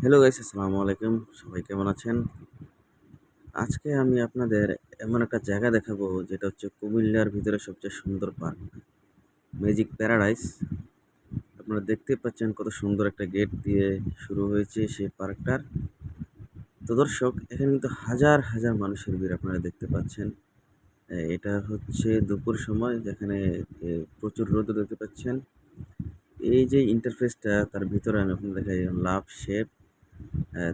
Hello guys আসসালামু আলাইকুম। সবাই কেমন আছেন? আজকে আমি আপনাদের এমন একটা জায়গা দেখাবো, যেটা হচ্ছে কুমিল্লার ভিতরে সবচেয়ে সুন্দর পার্ক। ম্যাজিক প্যারাডাইস আপনারা দেখতে পাচ্ছেন কত সুন্দর একটা গেট দিয়ে শুরু হয়েছে সেই পার্কটার। তো দর্শক, এখানে কিন্তু হাজার হাজার মানুষের ভিড় আপনারা দেখতে পাচ্ছেন। এটা হচ্ছে দুপুর সময়, যেখানে প্রচুর রোদ দেখতে পাচ্ছেন। এই যে ইন্টারফেসটা তার ভিতরে আমি আপনাদের দেখাই লাভ শেপ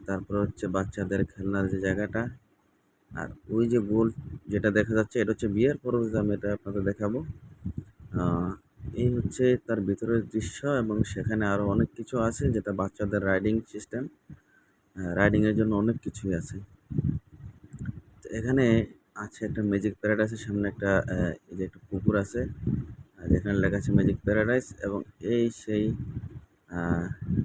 তারপর হচ্ছে বাচ্চাদের খেলনার যে জায়গাটা, আর ওই যে গোল যেটা দেখা যাচ্ছে, এটা হচ্ছে বিয়ের পরবর্তীতে আমি এটা আপনাদের দেখাবো। এই হচ্ছে তার ভিতরের দৃশ্য এবং সেখানে আরও অনেক কিছু আছে, যেটা বাচ্চাদের রাইডিং সিস্টেম রাইডিংয়ের জন্য অনেক কিছুই আছে। তো এখানে আছে একটা ম্যাজিক প্যারাডাইসের সামনে একটা এই যে একটা পুকুর আছে যেখানে লেখা আছে ম্যাজিক প্যারাডাইস এবং এই সেই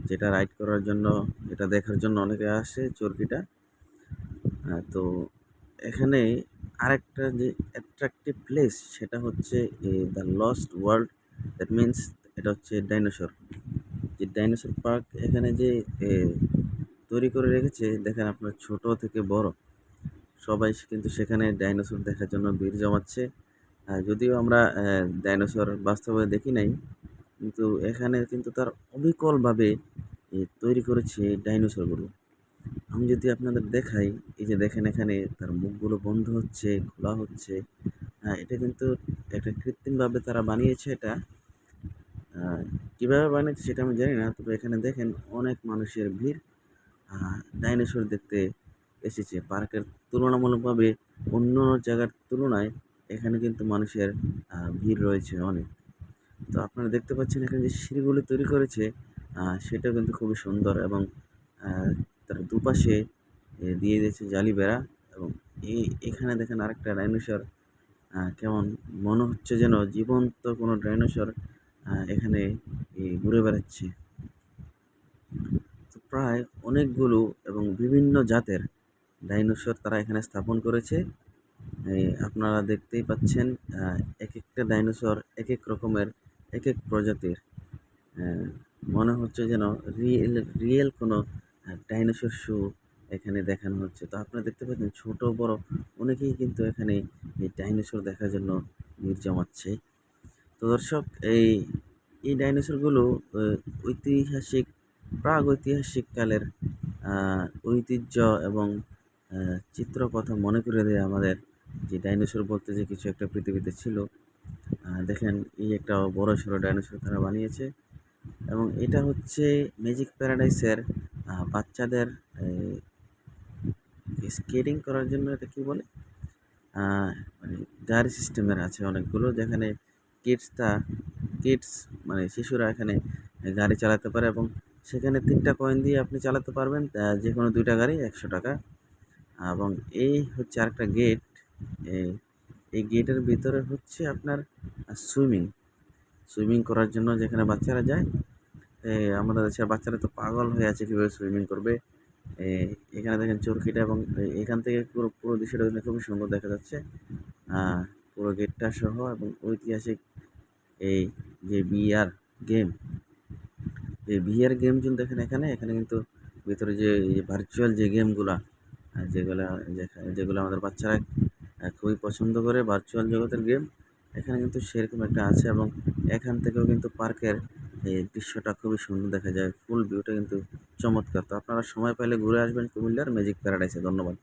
যেটা রাইড করার জন্য এটা দেখার জন্য অনেকে আসে চরকিটা। তো এখানে আরেকটা যে অ্যাট্রাকটিভ প্লেস সেটা হচ্ছে the lost world that means এটা হচ্ছে ডাইনোসর যে ডাইনোসর পার্ক এখানে যে তৈরি করে রেখেছে, দেখেন আপনার ছোট থেকে বড়। সবাই কিন্তু সেখানে ডাইনোসর দেখার জন্য ভিড় জমাচ্ছে। যদিও আমরা ডাইনোসর বাস্তবে দেখি নাই কিন্তু এখানে কিন্তু তার অবিকলভাবে তৈরি করেছে ডাইনোসরগুলো আমি যদি আপনাদের দেখাই, এই যে দেখেন এখানে তার মুখগুলো বন্ধ হচ্ছে, খোলা হচ্ছে। হ্যাঁ এটা কিন্তু একটা কৃত্রিমভাবে তারা বানিয়েছে এটা। কীভাবে বানিয়েছে সেটা আমি জানি না, তবে এখানে দেখেন অনেক মানুষের ভিড়। ডাইনোসর দেখতে এসেছে। পার্কের তুলনামূলকভাবে অন্য জায়গার তুলনায় এখানে কিন্তু মানুষের ভিড় রয়েছে অনেক। তো আপনারা দেখতে পাচ্ছেন এখানে যে সিঁড়িগুলো তৈরি করেছে সেটাও কিন্তু খুবই সুন্দর এবং তার দুপাশে দিয়ে দিয়েছে জালি বেড়া এবং এই এখানে দেখেন আরেকটা ডাইনোসর কেমন মনে হচ্ছে যেন জীবন্ত কোনো ডাইনোসর এখানে ঘুরে বেড়াচ্ছে। তো প্রায় অনেকগুলো এবং বিভিন্ন জাতের ডাইনোসর তারা এখানে স্থাপন করেছে। আপনারা দেখতেই পাচ্ছেন এক একটা ডাইনোসর এক এক রকমের এক এক প্রজাতির মনে হচ্ছে যেন রিয়েল রিয়েল কোনো ডাইনোসর শো এখানে দেখানো হচ্ছে। তো আপনারা দেখতে পাচ্ছেন ছোট বড় অনেকেই কিন্তু এখানে এই ডাইনোসর দেখার জন্য ভিড় জমাচ্ছে। তো দর্শক এই এই ডাইনোসরগুলো ঐতিহাসিক প্রাগ ঐতিহাসিক কালের ঐতিহ্য এবং আহ, চিত্র কথা মনে করে দেয় আমাদের। যে ডাইনোসর বলতে যে কিছু একটা পৃথিবীতে ছিল দেখেন, এই একটা বড় সড়ো ডাইনোসর তারা বানিয়েছে। এবং এটা হচ্ছে ম্যাজিক প্যারাডাইসের বাচ্চাদের স্কেটিং করার জন্য এটা কি বলে? মানে গাড়ি সিস্টেমের আছে অনেকগুলো, যেখানে কিডসটা কিডস মানে শিশুরা এখানে গাড়ি চালাতে পারে এবং সেখানে তিনটা কয়েন দিয়ে আপনি চালাতে পারবেন যে কোনো দুইটা গাড়ি একশো টাকা। এবং এই হচ্ছে আরেকটা গেট এই এই গেটের ভিতরে হচ্ছে আপনার সুইমিং। সুইমিং করার জন্য যেখানে বাচ্চারা যায় আমাদের দেশের বাচ্চারা তো পাগল হয়ে আছে কীভাবে সুইমিং করবে। এখানে দেখেন চরকিটা এবং এখান থেকে পুরো পুরো দৃশ্যটা কিন্তু খুবই সুন্দর দেখা যাচ্ছে। পুরো গেটটা সহ এবং ঐতিহাসিক এই যে বিআর গেম, এই বিআর গেম যদি দেখেন এখানে এখানে কিন্তু ভিতরে যে ভার্চুয়াল যে গেমগুলা যেগুলা যেগুলো আমাদের বাচ্চারা খুবই পছন্দ করে ভার্চুয়াল জগতের গেম এখানে কিন্তু সেরকম একটা আছে এবং এখান থেকেও কিন্তু পার্কের এই দৃশ্যটা খুবই সুন্দর দেখা যায়। ফুল ভিউটা কিন্তু চমৎকার। তো আপনারা সময় পাইলে ঘুরে আসবেন কুমিল্লার ম্যাজিক প্যারাডাইসে ধন্যবাদ।